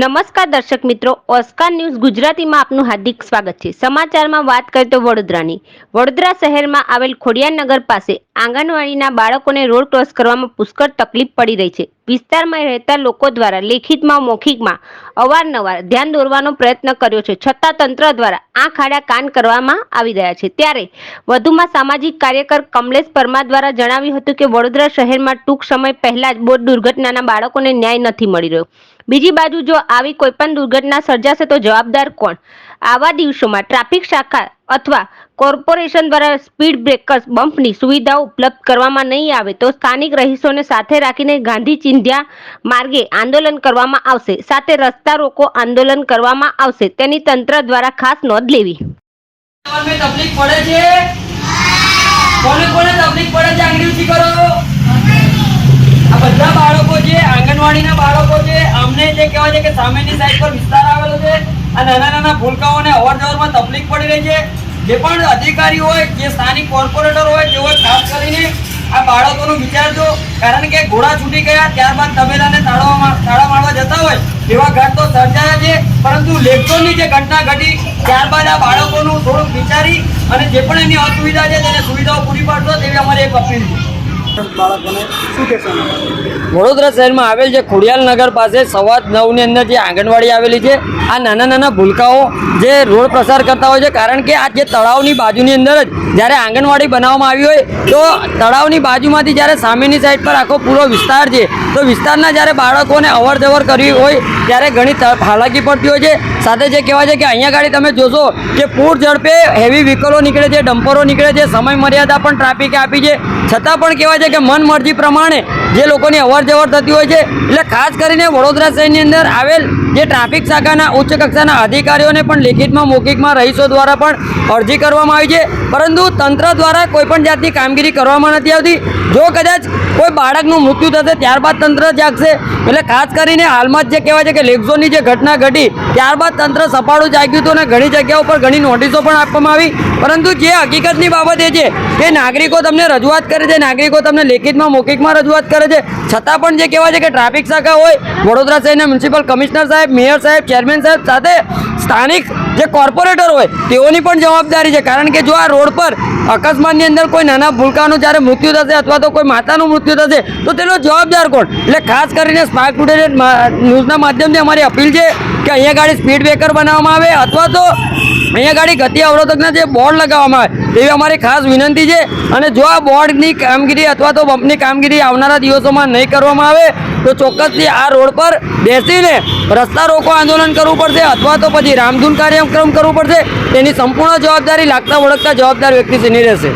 નમસ્કાર દર્શક મિત્રો, ઓસ્કાર ન્યૂઝ ગુજરાતીમાં આપનું હાર્દિક સ્વાગત છે. સમાચારમાં વાત કરીએ તો વડોદરાની. વડોદરા શહેરમાં આવેલ ખોડિયાનગર પાસે આંગણવાડીના બાળકોને રોડ ક્રોસ કરવામાં પુષ્કળ તકલીફ પડી રહી છે. વિસ્તારમાં રહેતા લોકો દ્વારા લેખિતમાં, મૌખિકમાં અવારનવાર ધ્યાન દોરવાનો પ્રયત્ન કર્યો છે. છતાં તંત્ર દ્વારા આંખ આડા કાન કરવામાં આવી રહ્યા છે. ત્યારે વધુમાં સામાજિક કાર્યકર કમલેશ પરમાર દ્વારા જણાવ્યું હતું કે, વડોદરા શહેરમાં ટૂંક સમય પહેલા જ બોટ દુર્ઘટનાના બાળકોને ન્યાય નથી મળી રહ્યો. બીજી બાજુ જો આવી કોઈ પણ દુર્ઘટના સર્જાશે તો જવાબદાર કોણ? આવા દિવસોમાં ટ્રાફિક શાખા અથવા કોર્પોરેશન દ્વારા સ્પીડ બ્રેકર્સ બમ્પની સુવિધા ઉપલબ્ધ કરવામાં નહીં આવે તો સ્થાનિક રહીશોને સાથે રાખીને ગાંધી ચિંધ્યા માર્ગે આંદોલન કરવામાં આવશે. સાથે રસ્તા રોકો આંદોલન કરવામાં આવશે. તેની તંત્ર દ્વારા ખાસ નોંધ લેવી. નાના નાના ભૂલકાઓને અવર જવરમાં તકલીફ પડી રહી છે. જે પણ અધિકારી હોય, જે સ્થાનિક કોર્પોરેટર હોય તેઓએ ખાસ કરીને આ બાળકોનું વિચારજો કારણ કે ઘોડા છૂટી ગયા, ત્યારબાદ તબેલાને તાળા મા- તાળા મારવા જતા હોય, એવા ઘટ તો સર્જાયા છે. પરંતુ લેખોની જે ઘટના ઘટી, ત્યારબાદ આ બાળકોનું થોડુંક વિચારી અને જે પણ એની અસુવિધા છે, તેને સુવિધાઓ પૂરી પાડશો તેવી અમારી એક અપીલ છે. વડોદરા શહેરમાં આવેલ છે ખોડિયાલ નગર પાસે સવા નવની અંદર જે આંગણવાડી આવેલી છે, આ નાના નાના ભૂલકાઓ જે રોડ પ્રસાર કરતા હોય છે, કારણ કે આ જે તળાવની બાજુની અંદર જ જ્યારે આંગણવાડી બનાવવામાં આવી હોય, તો તળાવની બાજુમાંથી જ્યારે સામેની સાઈડ પર આખો પૂરો વિસ્તાર છે, તો વિસ્તારના જ્યારે બાળકોને અવર જવર કરવી હોય, ત્યારે ઘણી હાલાકી પડતી હોય છે. સાથે જે કહેવાય છે કે અહીંયા ગાડી તમે જોશો કે પૂર ઝડપે હેવી વ્હીકલો નીકળે છે, ડમ્પરો નીકળે છે, સમય મર્યાદા પણ ટ્રાફિકે આપી છે. છતાં પણ કહેવાય છે કે મન મરજી પ્રમાણે જે લોકોની અવર જવર થતી હોય છે, એટલે ખાસ કરીને વડોદરા શહેરની અંદર આવેલ જે ટ્રાફિક શાખાના ઉચ્ચ કક્ષાના અધિકારીઓને પણ લેખિતમાં, મૌખિકમાં, રહીશો દ્વારા પણ અરજી કરવામાં આવી છે. પરંતુ તંત્ર દ્વારા કોઈપણ જાતની કામગીરી કરવામાં નથી આવતી. જો કદાચ કોઈ બાળકનું મૃત્યુ થશે, ત્યારબાદ તંત્ર જાગશે. એટલે ખાસ કરીને હાલમાં જ કહેવાય છે કે લેગઝોનની જે ઘટના ઘટી, ત્યારબાદ તંત્ર સપાડું જાગ્યું હતું અને ઘણી જગ્યાઓ પર ઘણી નોટિસો પણ આપવામાં આવી. પરંતુ જે હકીકતની બાબત એ છે કે નાગરિકો તમને રજૂઆત કરે છે, નાગરિકો તમને લેખિતમાં મૌખિકમાં રજૂઆત કરે છે. છતાં પણ જે કહેવાય છે કે ટ્રાફિક શાખા હોય, વડોદરા શહેરના મ્યુનિસિપલ કમિશનર સાહેબ, મેયર સાહેબ, ચેરમેન સાહેબ સાથે સ્થાનિક જે કોર્પોરેટર હોય, તેઓની પણ જવાબદારી છે. કારણ કે જો આ રોડ પર અકસ્માતની અંદર કોઈ નાના ભૂલકાનું જ્યારે મૃત્યુ થશે અથવા તો કોઈ માતાનું મૃત્યુ થશે, તો તેનો જવાબદાર કોણ? એટલે ખાસ કરીને સ્પાર્ક ટુડે ન્યૂઝના માધ્યમથી અમારી અપીલ છે કે અહીંયા ગાડી સ્પીડ બ્રેકર બનાવવામાં આવે અથવા તો અહીંયા ગાડી ગતિ અવરોધકના જે બોર્ડ લગાવવામાં આવે. તેવી અમારી ખાસ વિનંતી છે. અને જો આ બોર્ડની કામગીરી અથવા તો બમ્પની કામગીરી આવનારા દિવસોમાં નહીં કરવામાં આવે, તો ચોક્કસથી આ રોડ પર બેસીને રસ્તા રોકો આંદોલન કરવું પડશે અથવા તો પછી રામધૂન કાર્યક્રમ કરવું પડશે. તેની સંપૂર્ણ જવાબદારી લાગતા વળગતા જવાબદાર વ્યક્તિ વ્યક્તિશ્રીની રહેશે.